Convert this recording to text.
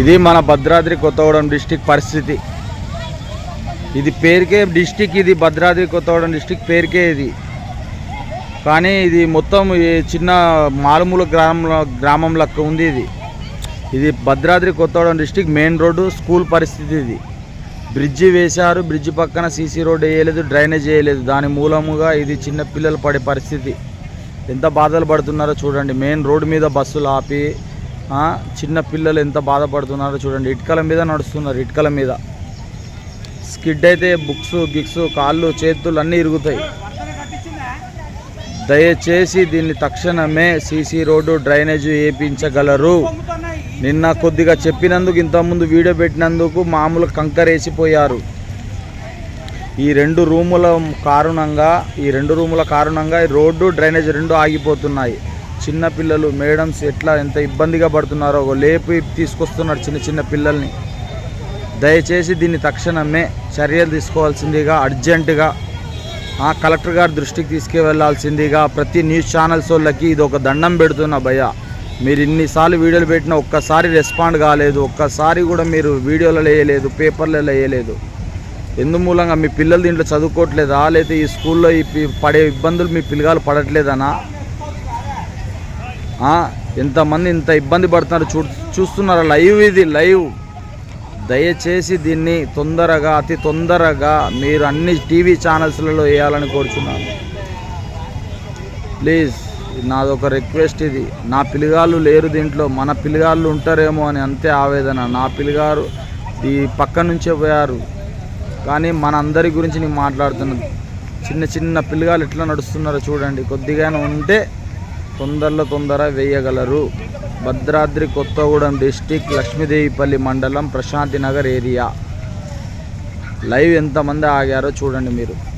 ఇది మన భద్రాద్రి కొత్తగూడెం డిస్టిక్ పరిస్థితి. ఇది పేరుకే డిస్టిక్ ఇది భద్రాద్రి కొత్తగూడెం డిస్టిక్ పేరుకే ఇది. కానీ ఇది మొత్తం ఈ చిన్న మారుమూల గ్రామంలో గ్రామం లెక్క ఉంది ఇది. ఇది Bhadradri Kothagudem district main road school పరిస్థితి ఇది. బ్రిడ్జి వేశారు బ్రిడ్జి పక్కన సీసీ రోడ్ వేయలేదు డ్రైనేజ్ వేయలేదు. దాని మూలముగా ఇది చిన్న పిల్లలు పడే పరిస్థితి. ఎంత బాధలు పడుతున్నారో చూడండి. మెయిన్ రోడ్డు మీద బస్సులు ఆపి చిన్న పిల్లలు ఎంత బాధపడుతున్నారో చూడండి. ఇటుకల మీద నడుస్తున్నారు ఇటుకల మీద. స్కిడ్ అయితే బుక్స్ గిక్స్ కాళ్ళు చేతులు అన్నీ ఇరుగుతాయి. దయచేసి దీన్ని తక్షణమే సీసీ రోడ్డు డ్రైనేజ్ వేయించగలరు. నిన్న కొద్దిగా చెప్పినందుకు ఇంతకుముందు వీడియో పెట్టినందుకు మామూలు కంకరేసిపోయారు. ఈ రెండు రూముల కారణంగా ఈ రెండు రూముల కారణంగా రోడ్డు డ్రైనేజ్ రెండు ఆగిపోతున్నాయి. చిన్నపిల్లలు మేడమ్స్ ఎట్లా ఎంత ఇబ్బందిగా పడుతున్నారో ఒక లేపి తీసుకొస్తున్నారు చిన్న చిన్న పిల్లల్ని. దయచేసి దీన్ని తక్షణమే చర్యలు తీసుకోవాల్సిందిగా అర్జెంటుగా ఆ కలెక్టర్ గారి దృష్టికి తీసుకువెళ్ళాల్సిందిగా ప్రతి న్యూస్ ఛానల్స్ వాళ్ళకి ఇది ఒక దండం పెడుతున్నా భయ్య. మీరు ఇన్నిసార్లు వీడియోలు పెట్టినా ఒక్కసారి రెస్పాండ్ కాలేదు ఒక్కసారి కూడా మీరు వీడియోలలో వేయలేదు పేపర్లలో వేయలేదు. ఎందు మూలంగా మీ పిల్లలు దీంట్లో చదువుకోవట్లేదా? లేకపోతే ఈ స్కూల్లో ఈ పడే ఇబ్బందులు మీ పిల్లగాలు పడట్లేదనా? ఎంతమంది ఇంత ఇబ్బంది పడుతున్నారు. చూ చూస్తున్నారు? లైవ్ ఇది లైవ్. దయచేసి దీన్ని తొందరగా అతి తొందరగా మీరు అన్ని టీవీ ఛానల్స్లలో వేయాలని కోరుచున్నాను. ప్లీజ్ నాదొక రిక్వెస్ట్ ఇది. నా పిల్లగాళ్ళు లేరు దీంట్లో. మన పిల్లగాళ్ళు ఉంటారేమో అని అంతే ఆవేదన. నా పిల్లగారు ఈ పక్క నుంచే పోయారు. కానీ మన అందరి గురించి నేను మాట్లాడుతున్నాను. చిన్న చిన్న పిల్లగాళ్ళు ఎట్లా నడుస్తున్నారో చూడండి. కొద్దిగానే ఉంటే తొందరలో తొందర వేయగలరు. భద్రాద్రి కొత్తగూడెం డిస్టిక్ లక్ష్మీదేవిపల్లి మండలం ప్రశాంతి నగర్ ఏరియా. లైవ్ ఎంతమంది ఆగారో చూడండి మీరు.